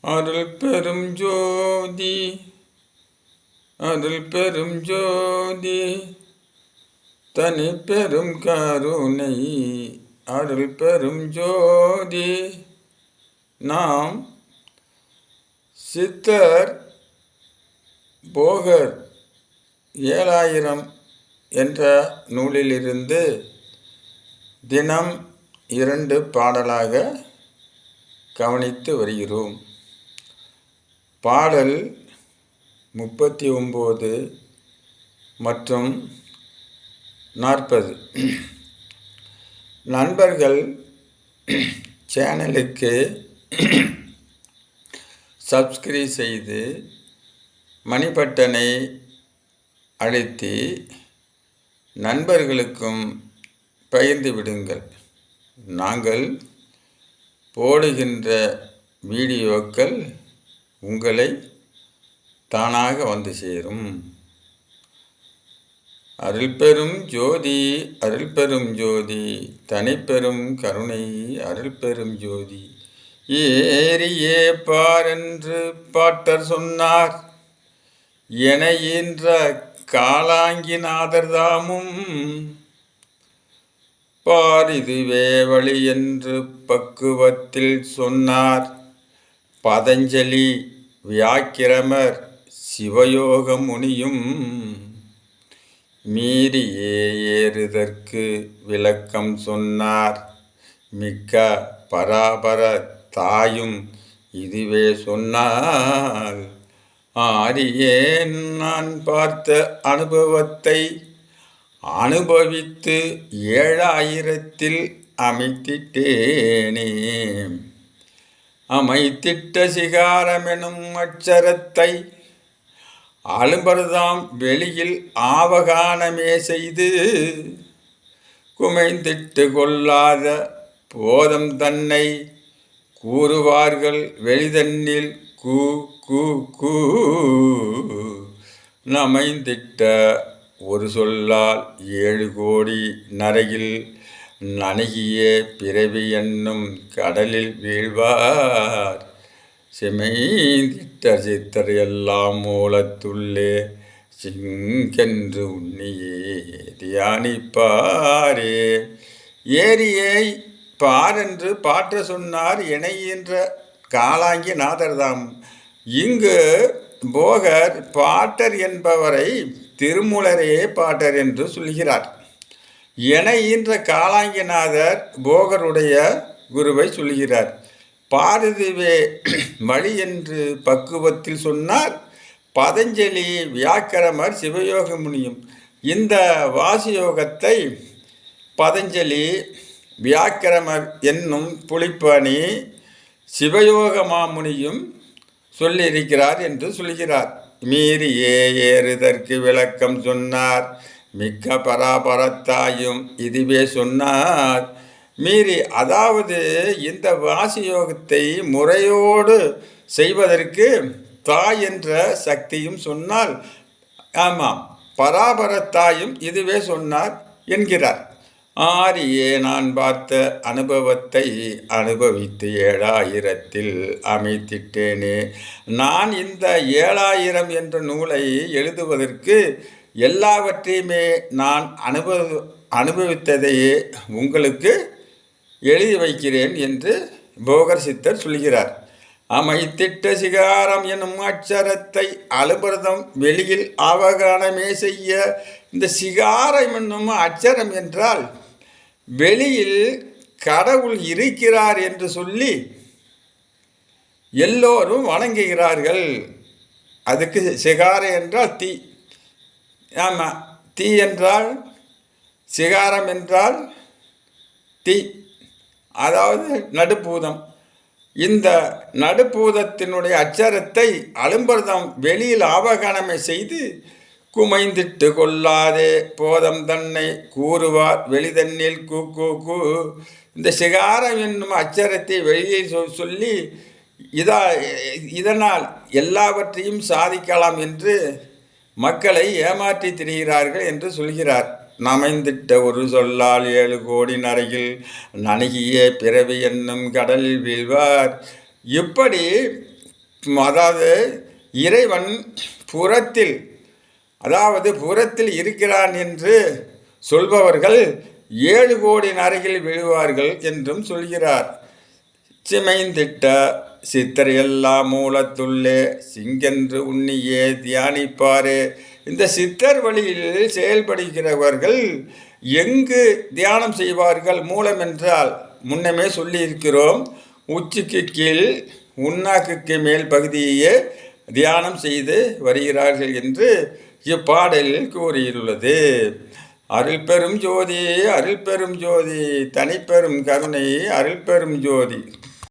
அருள் பெரும் ஜோதி அருள் பெரும் ஜோதி தனி பெரும் கருணை அருள் பெரும் ஜோதி. நாம் சித்தர் போகர் ஏழாயிரம் என்ற நூலிலிருந்து தினம் இரண்டு பாடலாக கவனித்து வருகிறோம். பாடல் முப்பத்தி ஒம்பது மற்றும் நாற்பது. நண்பர்கள் சேனலுக்கு சப்ஸ்கிரைப் செய்து மணிபட்டனை அழுத்தி நண்பர்களுக்கும் பகிர்ந்து விடுங்கள். நாங்கள் போடுகின்ற வீடியோக்கள் உங்களை தானாக வந்து சேரும். அருள்பெரும் ஜோதி அருள்பெரும் ஜோதி தனிப்பெரும் கருணை அருள் பெரும் ஜோதி. ஏரியே பாரென்று பாட்டர் சொன்னார். என ஈன்ற காலாங்கிநாதர் தாமும் பாரிதுவே வழி என்று பக்குவத்தில் சொன்னார். பதஞ்சலி வியாக்கிரமர் சிவயோக முனியும் மீறியே ஏறுதற்கு விளக்கம் சொன்னார். மிக்க பராபர தாயும் இதுவே சொன்னால் ஆரியேன் நான் பார்த்த அனுபவத்தை அனுபவித்து ஏழாயிரத்தில் அமைத்திட்டேனே. அமைத்திட்ட சிகாரமெனும் அச்சரத்தை அலும்பர்தாம் வெளியில் ஆவகானமே செய்து குமைந்திட்டு கொள்ளாத போதம் தன்னை கூறுவார்கள் வெளிதன்னில் கூ கூ கூ. நமைந்திட்ட ஒரு சொல்லால் ஏழு கோடி நரையில் நணுகிய பிறவி என்னும் கடலில் வீழ்வார். செமைந்திட்ட சித்தர் எல்லாம் மூலத்துள்ளே சிங்கென்று உன்னியே தியானிப்பாரே. ஏரியை பாரென்று பாற்ற சொன்னார் இணைகின்ற காலாங்கி நாதர்தாம். இங்கு போகர் பாட்டர் என்பவரை திருமூலரே பாட்டர் என்று சொல்கிறார். என ஈன்ற காலாங்கிநாதர் போகருடைய குருவை சொல்கிறார் பாரதிவே வழி என்று பக்குவத்தில் சொன்னார். பதஞ்சலி வியாக்கரமர் சிவயோக முனியும். இந்த வாசியோகத்தை பதஞ்சலி வியாக்கிரமர் என்னும் புலிப்பணி சிவயோக மாமுனியும் சொல்லியிருக்கிறார் என்று சொல்கிறார். மீறியே ஏறுதற்கு விளக்கம் சொன்னார். மிக்க பராபரத்தாயும் இதுவே சொன்னார். மீறி அதாவது இந்த வாசியோகத்தை முறையோடு செய்வதற்கு தாய் என்ற சக்தியும் சொன்னால் ஆமாம் பராபரத்தாயும் இதுவே சொன்னார் என்கிறார். ஆரியே நான் பார்த்த அனுபவத்தை அனுபவித்து ஏழாயிரத்தில் அமைத்திட்டேனே. நான் இந்த ஏழாயிரம் என்ற நூலை எழுதுவதற்கு எல்லாவற்றையுமே நான் அனுபவ அனுபவித்ததையே உங்களுக்கு எழுதி வைக்கிறேன் என்று போகர் சித்தர் சொல்கிறார். அமைத்திட்ட சிகாரம் என்னும் அச்சரத்தை அலுபிரதம் வெளியில் அவகரணமே செய்ய இந்த சிகாரம் என்னும் அச்சரம் என்றால் வெளியில் கடவுள் இருக்கிறார் என்று சொல்லி எல்லோரும் வணங்குகிறார்கள். அதுக்கு சிகாரம் என்றால் தீ ஆமாம் தீ என்றால் சிகாரம் என்றால் தீ. அதாவது நடுப்பூதம். இந்த நடுப்பூதத்தினுடைய அச்சரத்தை அலும்பர்தம் வெளியில் அவகணமை செய்து குமைந்திட்டு கொள்ளாதே. போதம் தன்னை கூறுவார் வெளிதண்ணில் கூ கூ கூ. இந்த சிகாரம் என்னும் அச்சரத்தை வெளியே சொல்லி இதா இதனால் எல்லாவற்றையும் சாதிக்கலாம் என்று மக்களை ஏமாற்றி திரிகிறார்கள் என்று சொல்கிறார். நமைந்திட்ட ஒரு சொல்லால் ஏழு கோடி நரையில் நணுகிய பிறவி என்னும் கடலில் வீழ்வார். இப்படி அதாவது இறைவன் புறத்தில் அதாவது புறத்தில் இருக்கிறான் என்று சொல்பவர்கள் ஏழு கோடி நரையில் விழுவார்கள் என்றும் சொல்கிறார். சிமைந்திட்ட சித்தர் எல்லாம் மூலத்துள்ளே சிங்கென்று உண்ணியே தியானிப்பாரே. இந்த சித்தர் வழியில் செயல்படுகிறவர்கள் எங்கு தியானம் செய்வார்கள் மூலம் என்றால் முன்னமே சொல்லியிருக்கிறோம் உச்சிக்கு கீழ் உண்ணாக்குக்கு மேல் பகுதியே தியானம் செய்து வருகிறார்கள் என்று இப்பாடலில் கூறியுள்ளது. அருள் பெரும் ஜோதி அருள் பெரும் ஜோதி தனிப்பெரும் கருணை அருள் பெரும் ஜோதி.